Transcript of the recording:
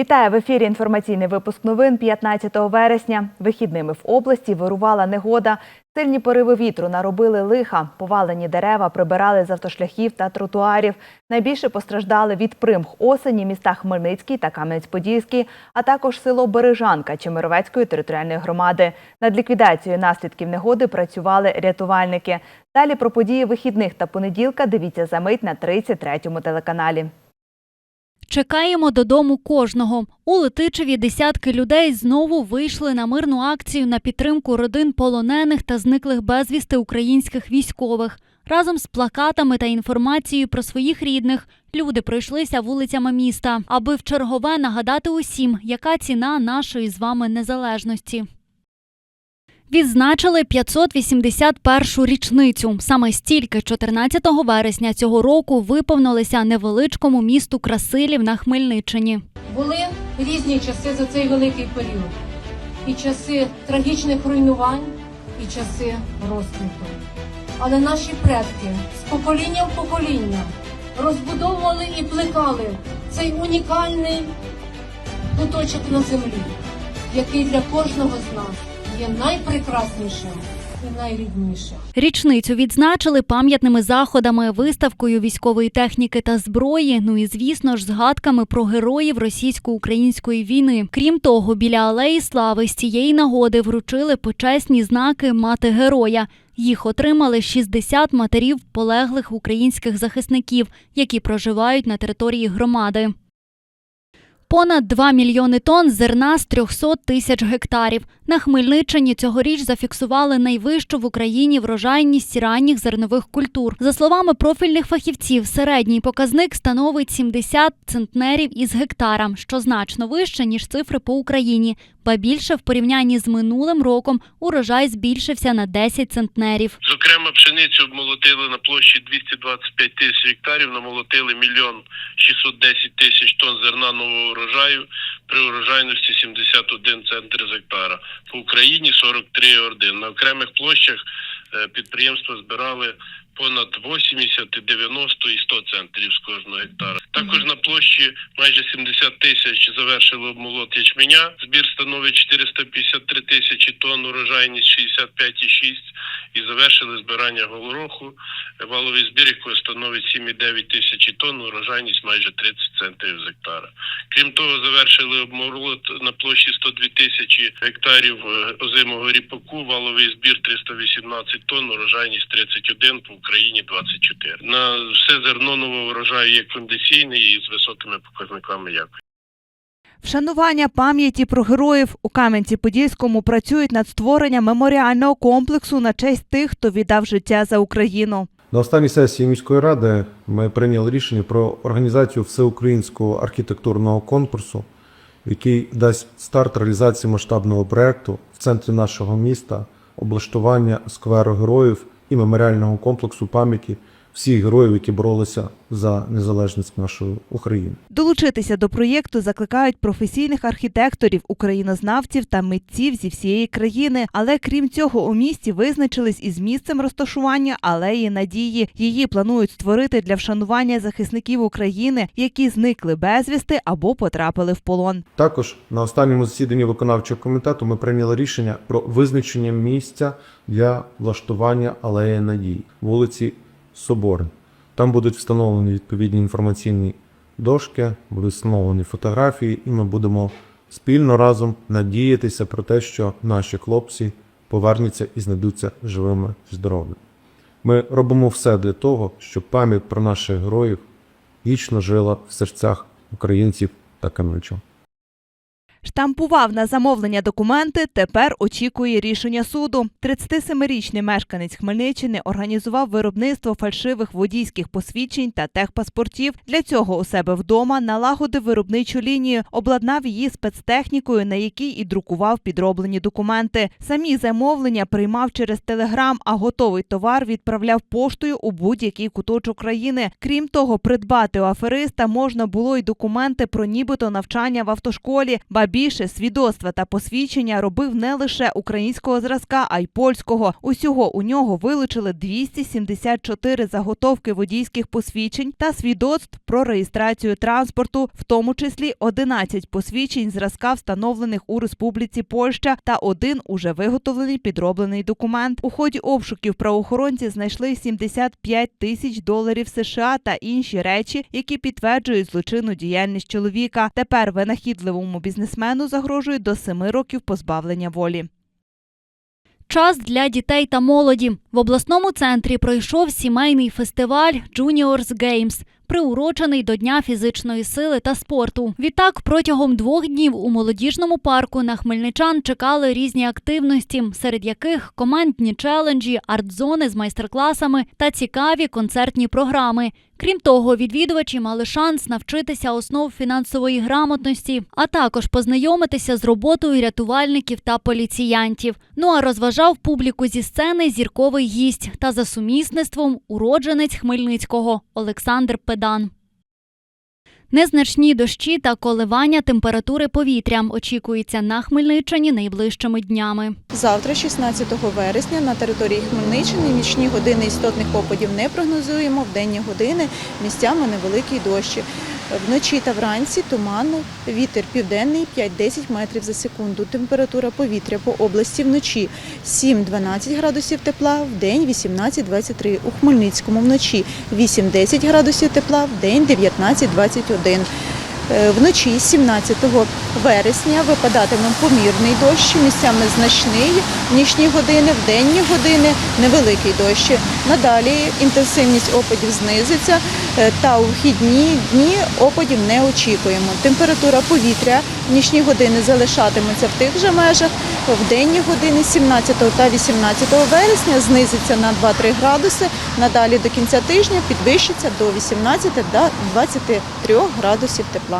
Вітаю в ефірі. Інформаційний випуск новин 15 вересня. Вихідними в області вирувала негода. Сильні пориви вітру наробили лиха. Повалені дерева прибирали з автошляхів та тротуарів. Найбільше постраждали від примх осені міста Хмельницький та Кам'янець-Подільський, а також село Бережанка Чемеровецької територіальної громади. Над ліквідацією наслідків негоди працювали рятувальники. Далі про події вихідних та понеділка дивіться за мить на 33-му телеканалі. Чекаємо додому кожного. У Летичеві десятки людей знову вийшли на мирну акцію на підтримку родин полонених та зниклих безвісти українських військових. Разом з плакатами та інформацією про своїх рідних люди пройшлися вулицями міста, аби в чергове нагадати усім, яка ціна нашої з вами незалежності. Відзначили 581-шу річницю. Саме стільки 14 вересня цього року виповнилися невеличкому місту Красилів на Хмельниччині. Були різні часи за цей великий період. І часи трагічних руйнувань, і часи розквіту. Але наші предки з покоління в покоління розбудовували і плекали цей унікальний куточок на землі, який для кожного з нас є найпрекраснішим і найріднішим. Річницю відзначили пам'ятними заходами, виставкою військової техніки та зброї. Ну і звісно ж, згадками про героїв російсько-української війни. Крім того, біля алеї слави з цієї нагоди вручили почесні знаки мати героя. Їх отримали 60 матерів полеглих українських захисників, які проживають на території громади. Понад 2 мільйони тонн зерна з 300 тисяч гектарів. На Хмельниччині цьогоріч зафіксували найвищу в Україні врожайність ранніх зернових культур. За словами профільних фахівців, середній показник становить 70 центнерів із гектара, що значно вище, ніж цифри по Україні. Ба більше в порівнянні з минулим роком урожай збільшився на 10 центнерів. Зокрема, пшеницю обмолотили на площі 225 тисяч гектарів, намолотили мільйон 610 тисяч тонн зерна нового урожаю при урожайності 71 центр з гектара. По Україні 43,1. На окремих площах е, підприємства збирали понад 80, 90 і 100 центрів з кожного гектара. Також на площі майже 70 тисяч завершили обмолот ячменя. Збір становить 453 тисячі тонн, урожайність 65,6 і завершили збирання голороху. Валовий збір, якого становить 7,9 тисячі тонн, урожайність майже 30 центрів з гектара. Крім того, завершили обмолот на площі 102 тисячі гектарів е, озимого ріпаку, валовий збір 318 тонн, урожайність 31, по Україні 24. На все зерно нового врожаю є кондиційний і з високими показниками якості. Вшанування пам'яті про героїв у Кам'янці-Подільському працюють над створенням меморіального комплексу на честь тих, хто віддав життя за Україну. На останній сесії міської ради ми прийняли рішення про організацію всеукраїнського архітектурного конкурсу, який дасть старт реалізації масштабного проєкту в центрі нашого міста, облаштування скверу героїв і меморіального комплексу пам'яті всіх героїв, які боролися за незалежність нашої України. Долучитися до проєкту закликають професійних архітекторів, українознавців та митців зі всієї країни. Але крім цього, у місті визначились із місцем розташування алеї надії. Її планують створити для вшанування захисників України, які зникли безвісти або потрапили в полон. Також на останньому засіданні виконавчого комітету ми прийняли рішення про визначення місця для влаштування алеї надій вулиці Соборна. Там будуть встановлені відповідні інформаційні дошки, будуть встановлені фотографії, і ми будемо спільно разом надіятися про те, що наші хлопці повернуться і знайдуться живими і здоровими. Ми робимо все для того, щоб пам'ять про наших героїв вічно жила в серцях українців та кам'янчан. Штампував на замовлення документи, тепер очікує рішення суду. 37-річний мешканець Хмельниччини організував виробництво фальшивих водійських посвідчень та техпаспортів. Для цього у себе вдома налагодив виробничу лінію, обладнав її спецтехнікою, на якій і друкував підроблені документи. Самі замовлення приймав через телеграм, а готовий товар відправляв поштою у будь-який куточок країни. Крім того, придбати у афериста можна було й документи про нібито навчання в автошколі. Більше свідоцтва та посвідчення робив не лише українського зразка, а й польського. Усього у нього вилучили 274 заготовки водійських посвідчень та свідоцтв про реєстрацію транспорту, в тому числі 11 посвідчень зразка, встановлених у Республіці Польща, та один уже виготовлений підроблений документ. У ході обшуків правоохоронці знайшли 75 тисяч доларів США та інші речі, які підтверджують злочинну діяльність чоловіка. Тепер винахідливому бізнесмену загрожує до 7 років позбавлення волі. Час для дітей та молоді. В обласному центрі пройшов сімейний фестиваль Juniors Games, приурочений до Дня фізичної сили та спорту. Відтак, протягом двох днів у молодіжному парку на хмельничан чекали різні активності, серед яких командні челенджі, арт-зони з майстер-класами та цікаві концертні програми. Крім того, відвідувачі мали шанс навчитися основ фінансової грамотності, а також познайомитися з роботою рятувальників та поліціянтів. Ну а розважав публіку зі сцени зірковий гість та за сумісництвом уродженець Хмельницького Олександр Педан. Незначні дощі та коливання температури повітря очікуються на Хмельниччині найближчими днями. Завтра, 16 вересня, на території Хмельниччини нічні години істотних опадів не прогнозуємо. В денні години місцями невеликий дощ. Вночі та вранці туман, вітер південний 5-10 метрів за секунду. Температура повітря по області вночі 7-12 градусів тепла, в день 18-23. У Хмельницькому вночі 8-10 градусів тепла, в день 19-21. Е, Вночі 17 вересня випадатиме помірний дощ, місцями значний, в нічні години, в денні години невеликий дощ. Надалі інтенсивність опадів знизиться е, та у вхідні дні опадів не очікуємо. Температура повітря в нічні години залишатиметься в тих же межах. В денні години 17 та 18 вересня знизиться на 2-3 градуси. Надалі до кінця тижня підвищиться до 18 до 23 градусів тепла.